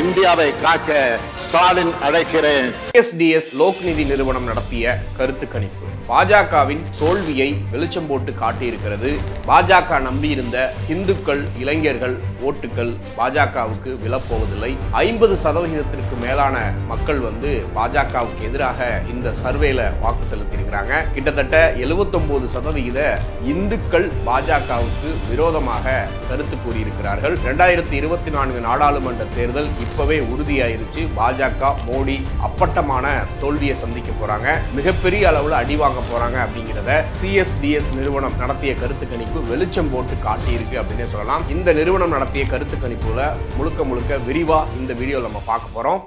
இந்தியாவை காக்க ஸ்டாலின் அழைக்கிறேன். எஸ்டிஎஸ் லோக்நிதி நிறுவனம் நடத்திய கருத்து கணிப்பு. பாஜகவின் தோல்வியை வெளிச்சம் போட்டு காட்டியிருக்கிறது. பாஜக நம்பியிருந்த இந்துக்கள் இளைஞர்கள் ஓட்டுகள் பாஜகவுக்கு விழப்போவதில்லை. ஐம்பது சதவிகிதத்திற்கு மேலான மக்கள் வந்து பாஜகவுக்கு எதிராக இந்த சர்வேல வாக்கு செலுத்தியிருக்கிறாங்க. கிட்டத்தட்ட 79% சதவிகித இந்துக்கள் பாஜகவுக்கு விரோதமாக கருத்து கூறியிருக்கிறார்கள். ரெண்டாயிரத்தி இருபத்தி நான்கு நாடாளுமன்ற தேர்தல் இப்பவே உறுதியாயிருச்சு. பாஜக மோடி அப்பட்டமான தோல்வியை சந்திக்க போறாங்க. மிகப்பெரிய அளவுல அடி வாங்க போறாங்க அப்படிங்கிறத சிஎஸ்டிஎஸ் நிறுவனம் நடத்திய கருத்து கணிப்பு வெளிச்சம் போட்டு காட்டியிருக்கு அப்படின்னே சொல்லலாம். இந்த நிறுவனம் நடத்திய கருத்து கணிப்புல முழுக்க முழுக்க விரிவா இந்த வீடியோ நம்ம பார்க்க போறோம்.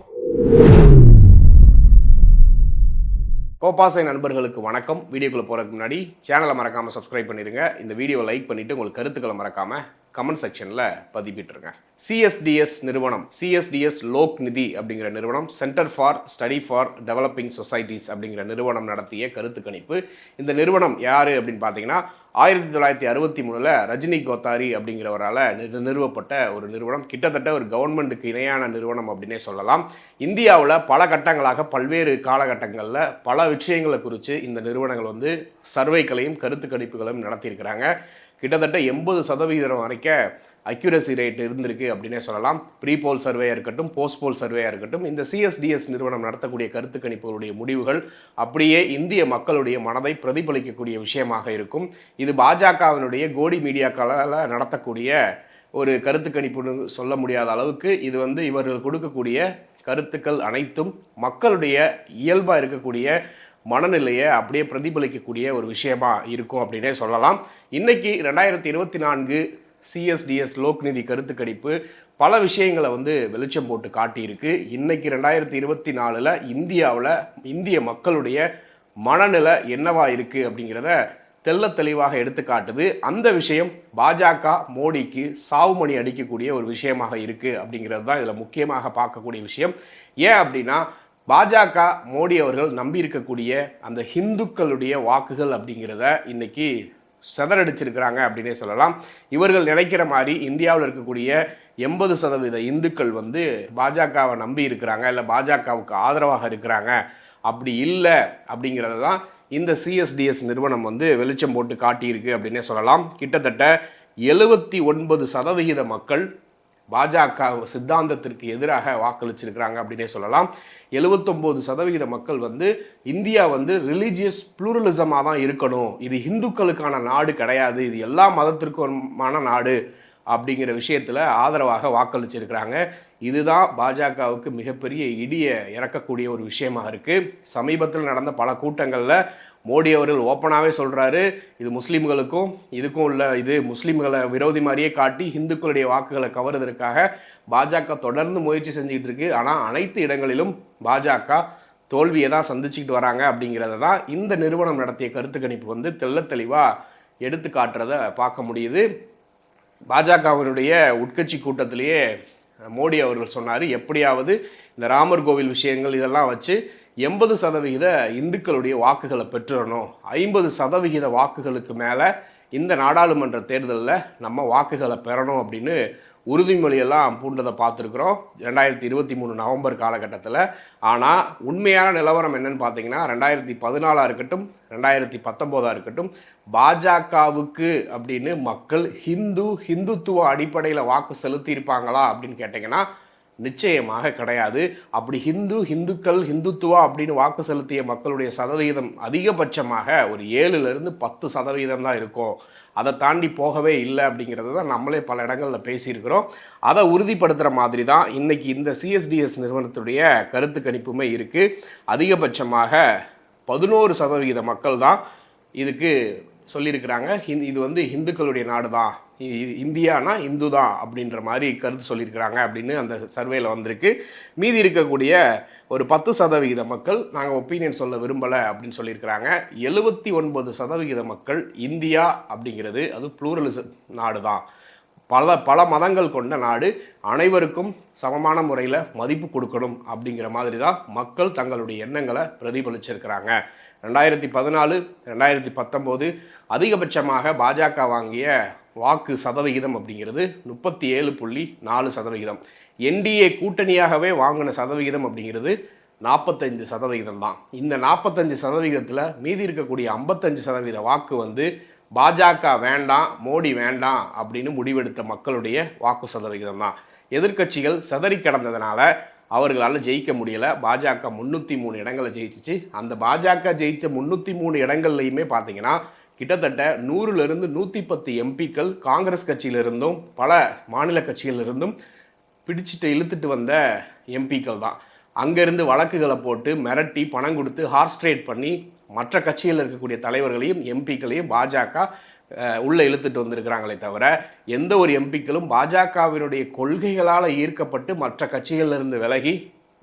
கோபாசை நண்பர்களுக்கு வணக்கம். வீடியோக்குள்ள போறதுக்கு முன்னாடி சேனலை மறக்காம சப்ஸ்கிரைப் பண்ணிருங்க. இந்த வீடியோவை லைக் பண்ணிட்டு உங்களுக்கு கருத்துக்களை மறக்காம கமெண்ட் செக்ஷனில் பதிவிட்டுருங்க சிஎஸ்டிஎஸ் நிறுவனம் சிஎஸ்டிஎஸ் லோக் நிதி அப்படிங்கிற நிறுவனம் centre for study for developing societies அப்படிங்கிற நிறுவனம் நடத்திய கருத்து கணிப்பு. இந்த நிறுவனம் யார் அப்படின்னு பார்த்தீங்கன்னா ஆயிரத்தி தொள்ளாயிரத்தி அறுபத்தி மூணுல ரஜினி கோத்தாரி அப்படிங்கிறவரால் நிறு- நிறுவப்பட்ட ஒரு நிறுவனம். கிட்டத்தட்ட ஒரு கவர்மெண்ட்டுக்கு இணையான நிறுவனம் அப்படின்னே சொல்லலாம். இந்தியாவில் பல கட்டங்களாக பல்வேறு காலகட்டங்களில் பல விஷயங்களை குறித்து இந்த நிறுவனங்கள் வந்து சர்வேக்களையும் கருத்து கணிப்புகளையும் நடத்தியிருக்கிறாங்க. கிட்டத்தட்ட எண்பது சதவிகிதம் வரைக்கும் அக்யூரசி ரேட் இருந்திருக்கு அப்படின்னே சொல்லலாம். ப்ரீ போல் சர்வேயாக இருக்கட்டும் போஸ்ட் போல் சர்வேயாக இருக்கட்டும் இந்த சிஎஸ்டிஎஸ் நிறுவனம் நடத்தக்கூடிய கருத்து கணிப்புகளுடைய முடிவுகள் அப்படியே இந்திய மக்களுடைய மனதை பிரதிபலிக்கக்கூடிய விஷயமாக இருக்கும். இது பாஜகவினுடைய கோடி மீடியாக்களால் நடத்தக்கூடிய ஒரு கருத்து கணிப்புன்னு சொல்ல முடியாத அளவுக்கு இது வந்து இவர்கள் கொடுக்கக்கூடிய கருத்துக்கள் அனைத்தும் மக்களுடைய இயல்பாக இருக்கக்கூடிய மனநிலையை அப்படியே பிரதிபலிக்கக்கூடிய ஒரு விஷயமா இருக்கும் அப்படின்னே சொல்லலாம். இன்னைக்கு ரெண்டாயிரத்தி இருபத்தி நான்கு சிஎஸ்டிஎஸ் லோக்நிதி கருத்து கணிப்பு பல விஷயங்களை வந்து வெளிச்சம் போட்டு காட்டியிருக்கு. இன்னைக்கு ரெண்டாயிரத்தி இருபத்தி நாலில் இந்தியாவில் இந்திய மக்களுடைய மனநிலை என்னவா இருக்கு அப்படிங்கிறத தெள்ளத் தெளிவாக எடுத்துக்காட்டுது அந்த விஷயம் பாஜக மோடிக்கு சாவுமணி அடிக்கக்கூடிய ஒரு விஷயமாக இருக்குது அப்படிங்கிறது தான் இதில் முக்கியமாக பார்க்கக்கூடிய விஷயம். ஏன் அப்படின்னா பாஜக மோடி அவர்கள் நம்பி இருக்கக்கூடிய அந்த ஹிந்துக்களுடைய வாக்குகள் அப்படிங்கிறத இன்னைக்கு சிதறடிச்சிருக்கிறாங்க அப்படின்னே சொல்லலாம். இவர்கள் நினைக்கிற மாதிரி இந்தியாவில் இருக்கக்கூடிய எண்பது சதவீத இந்துக்கள் வந்து பாஜகவை நம்பி இருக்கிறாங்க இல்லை பாஜகவுக்கு ஆதரவாக இருக்கிறாங்க. அப்படி இல்லை அப்படிங்கிறத தான் இந்த சிஎஸ்டிஎஸ் நிறுவனம் வந்து வெளிச்சம் போட்டு காட்டியிருக்கு அப்படின்னே சொல்லலாம். கிட்டத்தட்ட எழுபத்தி ஒன்பது சதவிகித மக்கள் பாஜக சித்தாந்தத்திற்கு எதிராக வாக்களிச்சிருக்கிறாங்க அப்படின்னே சொல்லலாம். எழுபத்தொம்போது சதவிகித மக்கள் வந்து இந்தியா வந்து ரிலீஜியஸ் ப்ளூரலிசமாக தான் இருக்கணும். இது இந்துக்களுக்கான நாடு கிடையாது. இது எல்லா மதத்திற்குமான நாடு அப்படிங்கிற விஷயத்தில் ஆதரவாக வாக்களிச்சிருக்கிறாங்க. இதுதான் பாஜகவுக்கு மிகப்பெரிய இடியை இறக்கக்கூடிய ஒரு விஷயமா இருக்குது சமீபத்தில் நடந்த பல கூட்டங்களில் மோடி அவர்கள் ஓப்பனாகவே சொல்கிறாரு இது முஸ்லீம்களுக்கும் இதுக்கும் உள்ள இது முஸ்லீம்களை விரோதி மாதிரியே காட்டி இந்துக்களுடைய வாக்குகளை கவர்வதற்காக பாஜக தொடர்ந்து முயற்சி செஞ்சுக்கிட்டு இருக்கு. ஆனால் அனைத்து இடங்களிலும் பாஜக தோல்வியை தான் சந்திச்சுக்கிட்டு வராங்க அப்படிங்கிறத தான் இந்த நிறுவனம் நடத்திய கருத்து கணிப்பு வந்து தெள்ள தெளிவாக எடுத்து காட்டுறத பார்க்க முடியுது. பாஜகவினுடைய உட்கட்சி கூட்டத்திலேயே மோடி அவர்கள் சொன்னார் எப்படியாவது இந்த ராமர் கோவில் விஷயங்கள் இதெல்லாம் வச்சு எண்பது சதவிகித இந்துக்களுடைய வாக்குகளை பெற்றுடணும் ஐம்பது சதவிகித வாக்குகளுக்கு மேலே இந்த நாடாளுமன்ற தேர்தலில் நம்ம வாக்குகளை பெறணும் அப்படின்னு உறுதிமொழியெல்லாம் பூண்டதை பார்த்துருக்குறோம். ரெண்டாயிரத்தி இருபத்தி மூணு நவம்பர் காலகட்டத்தில். ஆனால் உண்மையான நிலவரம் என்னன்னு பார்த்தீங்கன்னா ரெண்டாயிரத்தி பதினாலாக இருக்கட்டும் ரெண்டாயிரத்தி பத்தொம்போதாக இருக்கட்டும் பாஜகவுக்கு அப்படின்னு மக்கள் ஹிந்து ஹிந்துத்துவ அடிப்படையில் வாக்கு செலுத்தியிருப்பாங்களா அப்படின்னு கேட்டிங்கன்னா நிச்சயமாக கிடையாது. அப்படி ஹிந்து ஹிந்துக்கள் ஹிந்துத்துவா அப்படின்னு வாக்கு செலுத்திய மக்களுடைய சதவீதம் அதிகபட்சமாக ஒரு ஏழுலேருந்து பத்து சதவிகிதம் தான் இருக்கும். அதை தாண்டி போகவே இல்லை அப்படிங்கிறது தான் நம்மளே பல இடங்களில் பேசியிருக்கிறோம். அதை உறுதிப்படுத்துகிற மாதிரி தான் இன்றைக்கி இந்த சிஎஸ்டிஎஸ் நிறுவனத்துடைய கருத்து கணிப்புமே இருக்குது அதிகபட்சமாக பதினோரு சதவிகித மக்கள் தான் இதுக்கு சொல்லியிருக்கிறாங்க. ஹிந் இது வந்து இந்துக்களுடைய நாடு தான் இந்தியானா இந்து தான் அப்படின்ற மாதிரி கருத்து சொல்லியிருக்கிறாங்க அப்படின்னு அந்த சர்வேல வந்திருக்கு. மீதி இருக்கக்கூடிய ஒரு பத்து சதவிகித மக்கள் நாங்கள் ஒப்பீனியன் சொல்ல விரும்பலை அப்படின்னு சொல்லியிருக்கிறாங்க. எழுபத்தி ஒன்பது சதவிகித மக்கள் இந்தியா அப்படிங்கிறது அது ப்ளூரலிசம் நாடு தான். பல பல மதங்கள் கொண்ட நாடு. அனைவருக்கும் சமமான முறையில் மதிப்பு கொடுக்கணும் அப்படிங்கிற மாதிரி தான் மக்கள் தங்களுடைய எண்ணங்களை பிரதிபலிச்சிருக்கிறாங்க. ரெண்டாயிரத்தி பதினாலு ரெண்டாயிரத்தி பத்தொம்போது அதிகபட்சமாக பாஜக வாங்கிய வாக்கு சதவிகிதம் அப்படிங்கிறது முப்பத்தி ஏழு புள்ளி நாலு சதவிகிதம். என்டிஏ கூட்டணியாகவே வாங்கின சதவிகிதம் அப்படிங்கிறது நாற்பத்தஞ்சு சதவிகிதம் தான். இந்த நாற்பத்தஞ்சு சதவிகிதத்தில் மீதி இருக்கக்கூடிய ஐம்பத்தஞ்சு சதவீத வாக்கு வந்து பாஜக வேண்டாம் மோடி வேண்டாம் அப்படின்னு முடிவெடுத்த மக்களுடைய வாக்கு சதவிகிதம் தான். எதிர்க்கட்சிகள் சிதறி கிடந்ததுனால அவர்களால் ஜெயிக்க முடியலை. பாஜக முந்நூற்றி மூணு இடங்களை ஜெயிச்சிச்சு. அந்த பாஜக ஜெயித்த முந்நூற்றி மூணு இடங்கள்லையுமே பார்த்தீங்கன்னா கிட்டத்தட்ட நூறுலேருந்து நூற்றி பத்து எம்பிக்கள் காங்கிரஸ் கட்சியிலிருந்தும் பல மாநில கட்சியிலிருந்தும் பிடிச்சிட்டு இழுத்துட்டு வந்த எம்பிக்கள் தான். அங்கேருந்து வழக்குகளை போட்டு மிரட்டி பணம் கொடுத்து ஹார்ஸ் ட்ரேட் பண்ணி மற்ற கட்சியில் இருக்கக்கூடிய தலைவர்களையும் எம்பிக்களையும் பாஜக உள்ளே இழுத்துட்டு வந்திருக்கிறாங்களே தவிர எந்த ஒரு எம்பிக்களும் பாஜகவினுடைய கொள்கைகளால் ஈர்க்கப்பட்டு மற்ற கட்சிகளிலிருந்து விலகி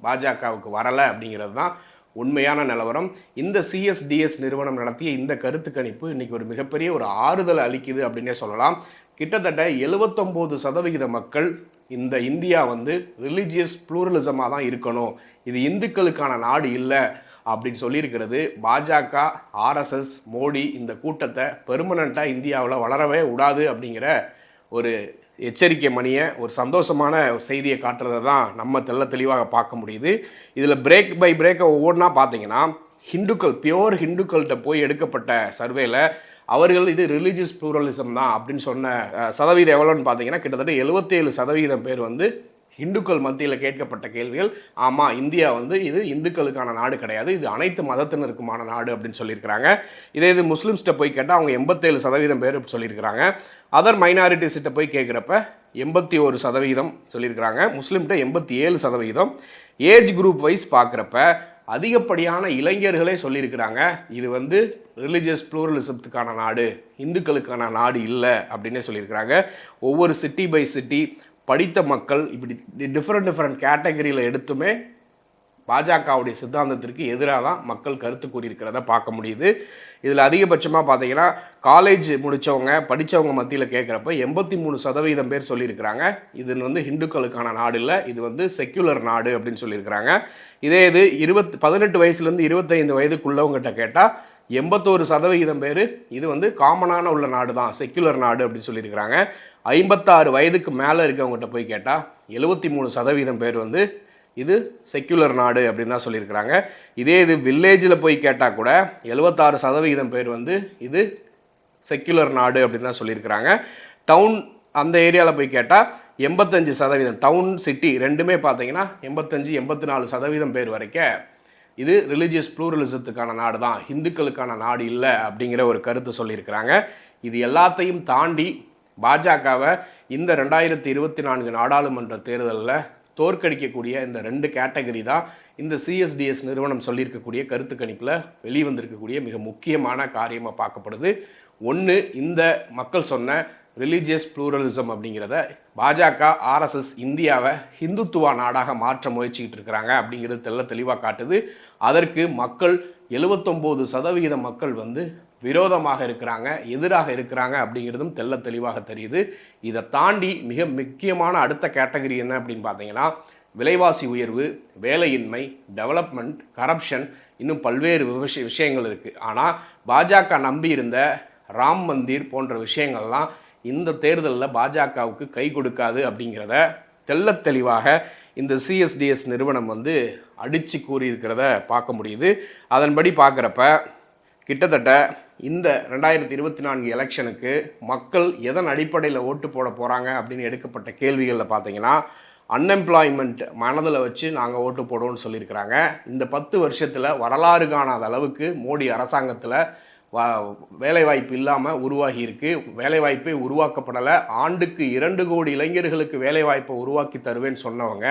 பாஜகவுக்கு வரலை அப்படிங்கிறது தான் உண்மையான நிலவரம். இந்த சிஎஸ்டிஎஸ் நிறுவனம் நடத்திய இந்த கருத்து கணிப்பு இன்னைக்கு ஒரு மிகப்பெரிய ஒரு ஆறுதல் அளிக்குது அப்படின்னே சொல்லலாம். கிட்டத்தட்ட எழுபத்தொம்போது சதவிகித மக்கள் இந்த இந்தியா வந்து ரிலீஜியஸ் ப்ளூரலிசமாக தான் இருக்கணும். இது இந்துக்களுக்கான நாடு இல்லை அப்படின்னு சொல்லியிருக்கிறது. பாஜக ஆர்எஸ்எஸ் மோடி இந்த கூட்டத்தை பெர்மனண்ட்டாக இந்தியாவில் வளரவே விடாது அப்படிங்கிற ஒரு எச்சரிக்கை மணியை ஒரு சந்தோஷமான ஒரு செய்தியை காட்டுறதை தான் நம்ம தெல்ல தெளிவாக பார்க்க முடியுது. இதில் பிரேக் பை பிரேக்கை ஒவ்வொன்றா பார்த்தீங்கன்னா ஹிந்துக்கள் பியோர் ஹிந்துக்கள்கிட்ட போய் எடுக்கப்பட்ட சர்வேல அவர்கள் இது ரிலீஜியஸ் ப்ளூரலிசம் தான் அப்படின்னு சொன்ன சதவீதம் எவ்வளோன்னு பார்த்தீங்கன்னா கிட்டத்தட்ட எழுபத்தேழு சதவீதம் பேர் வந்து இந்துக்கள் மத்தியில் கேட்கப்பட்ட கேள்விகள் ஆமாம் இந்தியா வந்து இது இந்துக்களுக்கான நாடு கிடையாது இது அனைத்து மதத்தினருக்குமான நாடு அப்படின்னு சொல்லியிருக்கிறாங்க. இதே இது முஸ்லீம்ஸ்கிட்ட போய் கேட்டால் அவங்க எண்பத்தேழு சதவீதம் பேர் சொல்லியிருக்கிறாங்க. அதர் மைனாரிட்டிஸ்கிட்ட போய் கேட்குறப்ப எண்பத்தி ஒரு சதவீதம் சொல்லியிருக்கிறாங்க. முஸ்லீம்கிட்ட எண்பத்தி ஏழு சதவீதம். ஏஜ் குரூப் வைஸ் பார்க்குறப்ப அதிகப்படியான இளைஞர்களே சொல்லியிருக்கிறாங்க. இது வந்து ரிலிஜியஸ் ப்ளூரலிசத்துக்கான நாடு இந்துக்களுக்கான நாடு இல்லை அப்படின்னே சொல்லியிருக்கிறாங்க. ஒவ்வொரு சிட்டி பை சிட்டி படித்த மக்கள் இப்படி டிஃப்ரெண்ட் டிஃப்ரெண்ட் கேட்டகரியில் எடுத்துமே பாஜகவுடைய சித்தாந்தத்திற்கு எதிராக தான் மக்கள் கருத்து கூறியிருக்கிறத பார்க்க முடியுது. இதில் அதிகபட்சமாக பார்த்தீங்கன்னா காலேஜ் முடித்தவங்க படித்தவங்க மத்தியில் கேட்குறப்ப எண்பத்தி மூணு சதவீதம் பேர் சொல்லியிருக்கிறாங்க. இது வந்து ஹிந்துக்களுக்கான நாடு இல்லை இது வந்து செக்யுலர் நாடு அப்படின்னு சொல்லியிருக்கிறாங்க. இதே இது இருபத் பதினெட்டு வயசுலேருந்து இருபத்தைந்து வயதுக்குள்ளவங்ககிட்ட கேட்டால் எண்பத்தோரு சதவிகிதம் பேர் இது வந்து காமனான உள்ள நாடு தான் செக்யுலர் நாடு அப்படின்னு சொல்லியிருக்கிறாங்க. ஐம்பத்தாறு வயதுக்கு மேலே இருக்கவங்ககிட்ட போய் கேட்டால் எழுபத்தி மூணு சதவீதம் பேர் வந்து இது செக்யுலர் நாடு அப்படின்னு தான் சொல்லியிருக்கிறாங்க. இதே இது வில்லேஜில் போய் கேட்டால் கூட எழுபத்தாறு சதவிகிதம் பேர் வந்து இது செக்யுலர் நாடு அப்படின்னு தான் சொல்லியிருக்கிறாங்க. டவுன் அந்த ஏரியாவில் போய் கேட்டால் எண்பத்தஞ்சு சதவீதம் டவுன் சிட்டி ரெண்டுமே பார்த்தீங்கன்னா எண்பத்தஞ்சு எண்பத்தி நாலு சதவீதம் பேர் வரைக்கும் இது ரிலிஜியஸ் ப்ளூரலிசத்துக்கான நாடு தான் இந்துக்களுக்கான நாடு இல்லை அப்படிங்கிற ஒரு கருத்து சொல்லியிருக்கிறாங்க. இது எல்லாத்தையும் தாண்டி பாஜகவை இந்த ரெண்டாயிரத்தி இருபத்தி நான்கு நாடாளுமன்ற தேர்தலில் தோற்கடிக்கக்கூடிய இந்த ரெண்டு கேட்டகரி தான் இந்த சிஎஸ்டிஎஸ் நிறுவனம் சொல்லியிருக்கக்கூடிய கருத்து கணிப்பில் வெளிவந்திருக்கக்கூடிய மிக முக்கியமான காரியமாக பார்க்கப்படுது. ஒன்று இந்த மக்கள் சொன்ன ரிலீஜியஸ் ப்ளூரலிசம் அப்படிங்கிறத பாஜக ஆர்எஸ்எஸ் இந்தியாவை ஹிந்துத்துவா நாடாக மாற்ற முயற்சிக்கிட்டு இருக்கிறாங்க அப்படிங்கிறது தெல்ல தெளிவாக காட்டுது. அதற்கு மக்கள் எழுபத்தொம்போது சதவிகித மக்கள் வந்து விரோதமாக இருக்கிறாங்க எதிராக இருக்கிறாங்க அப்படிங்கிறதும் தெல்ல தெளிவாக தெரியுது. இதை தாண்டி மிக முக்கியமான அடுத்த கேட்டகரி என்ன அப்படின்னு பார்த்தீங்கன்னா விலைவாசி உயர்வு வேலையின்மை டெவலப்மெண்ட் கரப்ஷன் இன்னும் பல்வேறு விஷய விஷயங்கள் இருக்குது ஆனால் பாஜக நம்பியிருந்த ராம் மந்திர் போன்ற விஷயங்கள்லாம் இந்த தேர்தலில் பாஜகவுக்கு கை கொடுக்காது அப்படிங்கிறத தெள்ளத் தெளிவாக இந்த சிஎஸ்டிஎஸ் நிறுவனம் வந்து அடித்து கூறியிருக்கிறத பார்க்க முடியுது. அதன்படி பார்க்குறப்ப கிட்டத்தட்ட இந்த ரெண்டாயிரத்தி இருபத்தி நான்கு எலெக்ஷனுக்கு மக்கள் எதன் அடிப்படையில் ஓட்டு போட போகிறாங்க அப்படின்னு எடுக்கப்பட்ட கேள்விகளில் பார்த்தீங்கன்னா அன்எம்ப்ளாய்மெண்ட் மனதில் வச்சு நாங்கள் ஓட்டு போடுவோம்னு சொல்லியிருக்கிறாங்க. இந்த பத்து வருஷத்தில் வரலாறு காணாத அளவுக்கு மோடி அரசாங்கத்தில் வ வேலைவாய்ப்பு இல்லாமல் உருவாகி இருக்கு. வேலைவாய்ப்பே உருவாக்கப்படலை. ஆண்டுக்கு இரண்டு கோடி இளைஞர்களுக்கு வேலைவாய்ப்பை உருவாக்கி தருவேன்னு சொன்னவங்க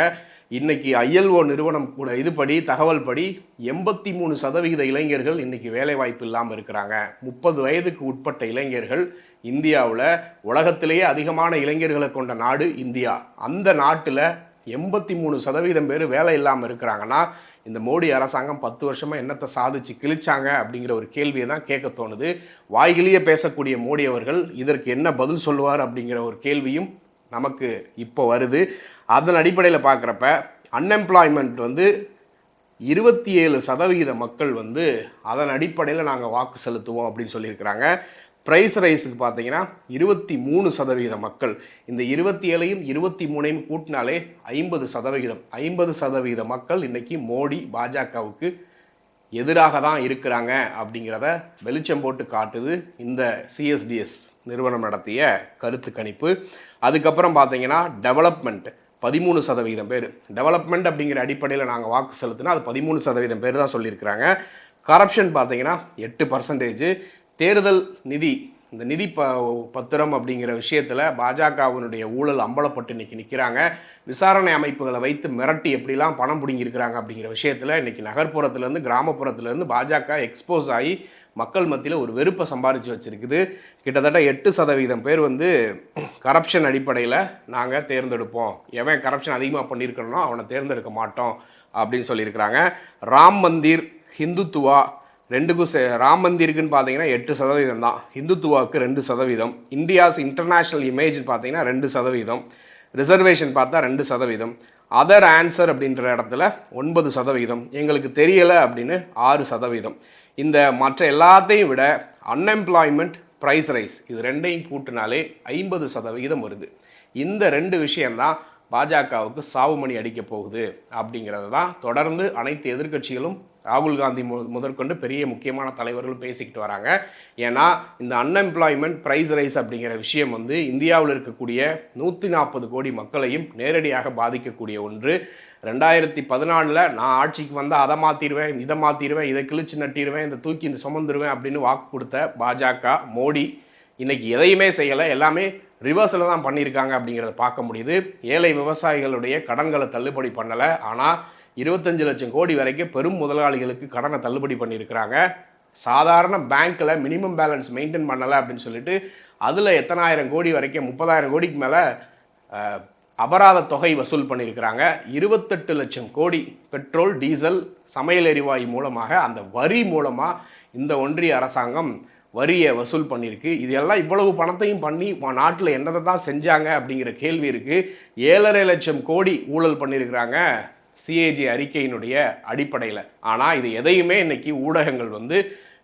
இன்னைக்கு ஐஎல்ஓ நிறுவனம் கூட இதுபடி தகவல் படி எண்பத்தி மூணு சதவிகித இளைஞர்கள் இன்னைக்கு வேலை வாய்ப்பு இல்லாமல் இருக்கிறாங்க. முப்பது வயதுக்கு உட்பட்ட இளைஞர்கள் இந்தியாவில் உலகத்திலேயே அதிகமான இளைஞர்களை கொண்ட நாடு இந்தியா. அந்த நாட்டில் எண்பத்தி மூணு சதவீதம் பேர் வேலை இல்லாமல் இருக்கிறாங்கன்னா இந்த மோடி அரசாங்கம் பத்து வருஷமாக என்னத்தை சாதிச்சு கிழிச்சாங்க அப்படிங்கிற ஒரு கேள்வியை தான் கேட்க தோணுது. வாய்கிலேயே பேசக்கூடிய மோடி அவர்கள் இதற்கு என்ன பதில் சொல்லுவார் அப்படிங்கிற ஒரு கேள்வியும் நமக்கு இப்போ வருது. அதன் அடிப்படையில் பார்க்குறப்ப அன்எம்ப்ளாய்மெண்ட் வந்து இருபத்தி ஏழு சதவிகித மக்கள் வந்து அதன் அடிப்படையில் நாங்கள் வாக்கு செலுத்துவோம் அப்படின்னு சொல்லியிருக்கிறாங்க. ப்ரைஸ் ரைஸுக்கு பார்த்தீங்கன்னா இருபத்தி மூணு சதவிகித மக்கள். இந்த இருபத்தி ஏழையும் இருபத்தி மூணையும் கூட்டினாலே ஐம்பது சதவிகிதம். ஐம்பது சதவிகித மக்கள் இன்றைக்கி மோடி பாஜகவுக்கு எதிராக தான் இருக்கிறாங்க அப்படிங்கிறத வெளிச்சம் போட்டு காட்டுது இந்த சிஎஸ்டிஎஸ் நிறுவனம் நடத்திய கருத்து கணிப்பு. அதுக்கப்புறம் பார்த்தீங்கன்னா டெவலப்மெண்ட் பதிமூணு சதவீதம் பேர். டெவலப்மெண்ட் அப்படிங்கிற அடிப்படையில் நாங்கள் வாக்கு செலுத்தினா அது பதிமூணு சதவீதம் பேர் தான் சொல்லியிருக்கிறாங்க. கரப்ஷன் பார்த்தீங்கன்னா எட்டு பர்சன்டேஜ் தேர்தல் நிதி இந்த நிதி ப பத்திரம் அப்படிங்கிற விஷயத்தில் பாஜகவினுடைய ஊழல் அம்பலப்பட்டு இன்னைக்கு நிற்கிறாங்க விசாரணை அமைப்புகளை வைத்து மிரட்டி எப்படிலாம் பணம் பிடுங்கியிருக்கிறாங்க அப்படிங்கிற விஷயத்தில் இன்றைக்கி நகர்ப்புறத்துலேருந்து கிராமப்புறத்துலேருந்து பாஜக எக்ஸ்போஸ் ஆகி மக்கள் மத்தியில் ஒரு வெறுப்பை சம்பாரித்து வச்சுருக்குது. கிட்டத்தட்ட எட்டு சதவீதம் பேர் வந்து கரப்ஷன் அடிப்படையில் நாங்கள் தேர்ந்தெடுப்போம். எவன் கரப்ஷன் அதிகமாக பண்ணியிருக்கணும் அவனை தேர்ந்தெடுக்க மாட்டோம் அப்படின்னு சொல்லியிருக்கிறாங்க. ராம் மந்திர் ஹிந்துத்துவா ரெண்டுக்கும் சே ராம் மந்திருக்குன்னு பார்த்தீங்கன்னா எட்டு சதவீதம் தான். ஹிந்துத்துவாவுக்கு ரெண்டு சதவீதம். இந்தியாஸ் இன்டர்நேஷ்னல் இமேஜ்னு பார்த்தீங்கன்னா ரெண்டு சதவீதம். ரிசர்வேஷன் பார்த்தா ரெண்டு சதவீதம். அதர் ஆன்சர் அப்படின்ற இடத்துல ஒன்பது சதவீதம். எங்களுக்கு தெரியலை அப்படின்னு ஆறு சதவீதம். இந்த மற்ற எல்லாத்தையும் விட அன்எம்ப்ளாய்மெண்ட் ப்ரைஸ் ரைஸ் இது ரெண்டையும் கூட்டினாலே ஐம்பது சதவிகிதம் வருது. இந்த ரெண்டு விஷயம்தான் பாஜகவுக்கு சாவுமணி அடிக்க போகுது அப்படிங்கிறது தான் தொடர்ந்து அனைத்து எதிர்க்கட்சிகளும் ராகுல் காந்தி மு முதற்கொண்டு பெரிய முக்கியமான தலைவர்களும் பேசிக்கிட்டு வராங்க. ஏன்னா இந்த அன்எம்ப்ளாய்மெண்ட் ப்ரைஸ் ரைஸ் அப்படிங்கிற விஷயம் வந்து இந்தியாவில் இருக்கக்கூடிய நூற்றி நாற்பது கோடி மக்களையும் நேரடியாக பாதிக்கக்கூடிய ஒன்று. ரெண்டாயிரத்தி பதினாலில் நான் ஆட்சிக்கு வந்தால் அதை மாற்றிடுவேன் இதை மாற்றிடுவேன் இதை கிழிச்சு நட்டிடுவேன் இதை தூக்கி இந்த சுமந்துருவேன் அப்படின்னு வாக்கு கொடுத்த பாஜக மோடி இன்றைக்கி எதையுமே செய்யலை. எல்லாமே ரிவர்ஸில் தான் பண்ணியிருக்காங்க அப்படிங்கிறத பார்க்க முடியுது. ஏழை விவசாயிகளுடைய கடன்களை தள்ளுபடி பண்ணலை. ஆனால் இருபத்தஞ்சு லட்சம் கோடி வரைக்கும் பெரும் முதலாளிகளுக்கு கடனை தள்ளுபடி பண்ணியிருக்கிறாங்க. சாதாரண பேங்க்கில் மினிமம் பேலன்ஸ் மெயின்டைன் பண்ணலை அப்படின்னு சொல்லிட்டு அதில் எத்தனாயிரம் கோடி வரைக்கும் முப்பதாயிரம் கோடிக்கு மேலே அபராத தொகை வசூல் பண்ணியிருக்கிறாங்க. இருபத்தெட்டு லட்சம் கோடி பெட்ரோல் டீசல் சமையல் எரிவாயு மூலமாக அந்த வரி மூலமாக இந்த ஒன்றிய அரசாங்கம் வரியை வசூல் பண்ணியிருக்கு. இது எல்லாம் இவ்வளவு பணத்தையும் பண்ணி நாட்டில் என்னதை தான் செஞ்சாங்க அப்படிங்கிற கேள்வி இருக்குது ஏழரை லட்சம் கோடி ஊழல் பண்ணியிருக்கிறாங்க. சிஏஜி அறிக்கையினுடைய அடிப்படையில். ஆனால் இது எதையுமே இன்னைக்கு ஊடகங்கள் வந்து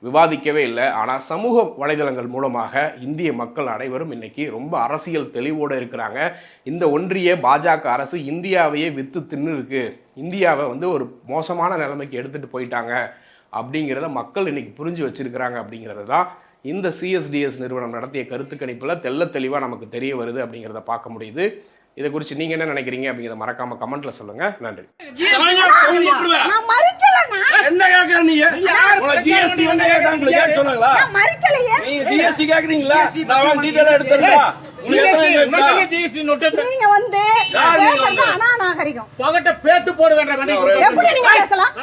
விவாதிக்கவே இல்லை. ஆனால் சமூக வலைதளங்கள் மூலமாக இந்திய மக்கள் அனைவரும் இன்னைக்கு ரொம்ப அரசியல் தெளிவோடு இருக்கிறாங்க. இந்த ஒன்றிய பாஜக அரசு இந்தியாவையே வித்து தின்னு இருக்கு இந்தியாவை வந்து ஒரு மோசமான நிலைமைக்கு எடுத்துகிட்டு போயிட்டாங்க அப்படிங்கிறத மக்கள் இன்னைக்கு புரிஞ்சு வச்சிருக்கிறாங்க அப்படிங்கிறது தான் இந்த சிஎஸ்டிஎஸ் நிறுவனம் நடத்திய கருத்து கணிப்பில் தெள்ள தெளிவாக நமக்கு தெரிய வருது அப்படிங்கிறத பார்க்க முடியுது. இதை குறித்து நீங்கள் என்ன நினைக்கிறீங்க அப்படிங்கிறத மறக்காம கமெண்ட்ல சொல்லுங்க. நன்றி. என்ன கேக்குற நீ? ஜிஎஸ்டி என்ன சொன்னாங்களா. நீங்க கேக்குறீங்களா? நான் டீடைலா எடுத்துறேன் நீங்க வந்து? அநாநாகரிகம். பகட்ட பேத்து போட வேண்டாம் எப்படி நீங்க பேசலாம்?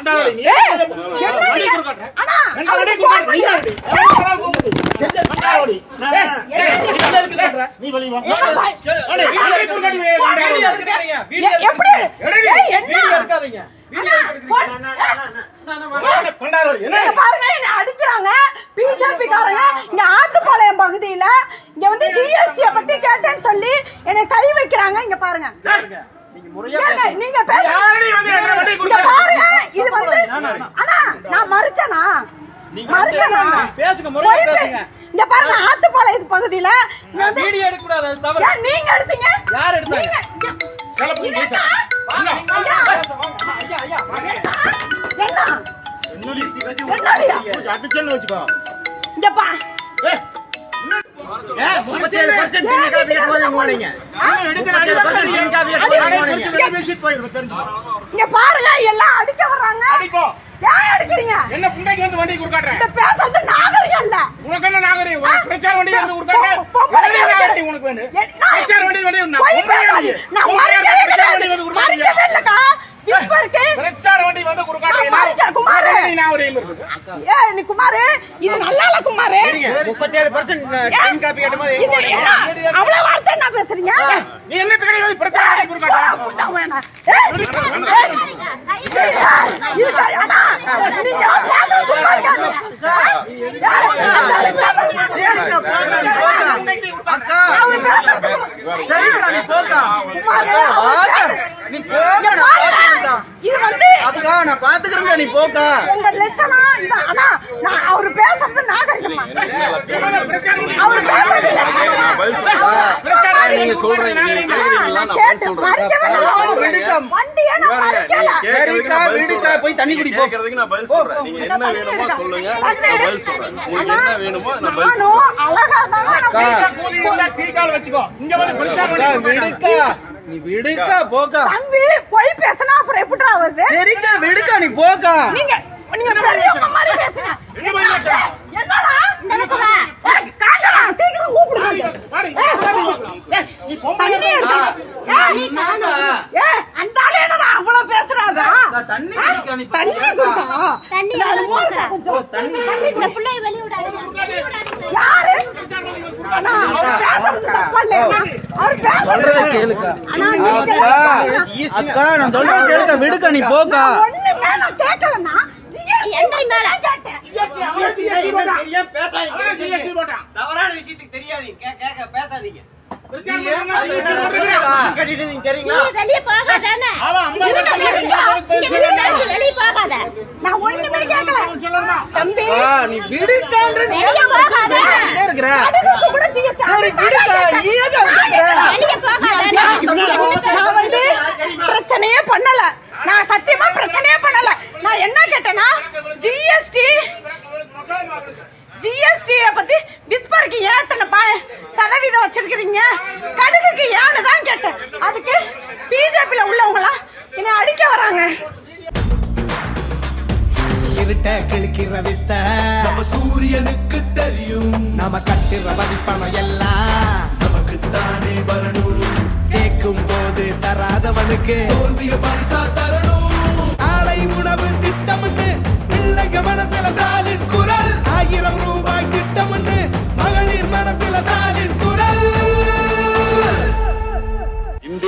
பாருங்க என்ன அடிக்கிறாங்க பிஜேபி காரங்க இங்க ஆத்துப்பாளையம் பகுதியில வந்து ஜிஎஸ்டி பத்தி கேட்டேன்னு சொல்லி என்னை கை வைக்கிறாங்க. இங்க பாருங்க. நீங்க? பாருங்க. இது வந்து அண்ணா நான் மறிச்சனா? மறிச்சனா? பேசுங்க, முறையா பேசுங்க. இங்க பாருங்க ஆத்துப்பாளையம் பகுதியில வீடியோ எடுக்க கூடாது அது தவறு. நீங்க எடுத்தீங்க? யார் எடுத்தாங்க? நீங்க- என்ன? என்னடி அடிச்சேன்னு வச்சுக்கோ. பா இங்க பாருங்க எல்லாம் அடிக்க வர்றாங்க. ஏன் அடிக்கிறீங்க? என்ன புண்டைக்கு வந்து வண்டி கொடுக்காட்டுற? இந்த பேசுறது நாகரிகம் இல்ல. உனக்கு என்ன நாகரிகம்? பிரச்சார வண்டி வந்து. நாகரிகம் உனக்கு வேணும்? என்ன? பிரச்சார வண்டி. நீ? நான் மறைக்கவே பிரச்சார பிரச்சார வண்டி வந்து நான் மறைக்கிறேன், குமாரு. நாகரிகம் இருக்குது ஏ நீ குமாரு. இது நல்லா இல்ல குமாரு. முப்பத்தேழு பர்சன்ட் டைம் காப்பி கேட்ட மாதிரி இது என்ன? அவ்வளவு? என்ன பேசுறீங்க நீ பிரச்சார வண்டி உருக்காட்ட விட்டா வேணாம். நீ. பாத்துக்கிறேன் இது வந்து அக்கா நான் பாத்துக்கிறேன்க்கா நீ போக்கா உங்க லட்சணம் அண்ணா நான் அவர் பேசுறது நாகரிகமா அவர் பேசுறது லட்சணமா? போய் தண்ணி குடி கேக்குறதுக்கு நான் பதில் சொல்றேன். நீங்க என்ன தண்ணி வேணுமோ எடுக்க. சொல்லுங்க. தண்ணி நான் எடுக்க. பதில் சொல்றேன். உங்களுக்கு அண்ணா, என்ன வேணுமோ நான் பதில் சொல்றேன். நானும் அழகா தானே அக்கா. கூலி இருந்தா டீ கால் வச்சுக்கோ. இங்க வந்து பிரச்சார அக்கா வண்டி உருக்காட்ட. விடுக்கா நீ விடுக்கா போக்கா. தம்பி பொய் பேசினா அப்புறம் எப்படிடா வருது? சரிக்கா விடுக்கா நீ போக்கா. நீங்க சொல்றத கேளுக்கா. அண்ணா, நீங்க அக்கா அக்கா நான் சொல்றத கேளுக்கா விடுக்கா நீ போக்கா நான் ஒண்ணுமே நான் கேட்கலண்ணா. GST எந்திரி மேல. கேட்டேன். ஏன் பேசாதீங்க GST போட்டான். தவறான விஷயத்துக்கு தெரியாதீங்க கே- கேக்க பேசாதீங்க பிரச்சார வண்டி வந்து உருக்காட்ட. கட்டிட்டு நீங்க தெரியுங்களா வெளிய போகாதானே? வெளிய போகாத. நான் ஒண்ணுமே கேட்கல. சொல்லணுமா? தம்பி. அக்கா, நீ விடுக்கான்ற நீ வெளிய போகாத. என்ன இருக்கிற? அதுக்கு கூட GST சரி விடுக்கா நீ ஏன் கேக்குற வெளிய போகாத. நான் வந்து பிரச்சனையே பண்ணல. நான் சத்தியமா பிரச்சனையே பண்ணல. நான் என்ன கேட்டேன்னா ஜிஎஸ்டி ஜிஎஸ்டி பத்தி விஸ்பருக்கு ஏன் இத்தனை ப- சதவீதம் வச்சிருக்கிறீங்க கடுகுக்கு ஏன்னு தான் கேட்டேன். அதுக்கு பிஜேபியில் உள்ளவங்களாம் என்னை அடிக்க வராங்க. இருட்ட கிழிக்கிற வித்த. நம்ம சூரியனுக்கு தெரியும். நம்ம கட்டுற வரிப்பணம் எல்லாம். நமக்கு தானே வரணும். கேட்கும் போது தராதவனுக்கு தோல்விய பரிசா தரணும். ஆலை உணவு திட்டம்னு பிள்ளைங்க மனசுல ஸ்டாலின் குரல். ஆயிரம் ரூபாய் திட்டம்னு மகளிர் மனசுல ஸ்டாலின் குரல்.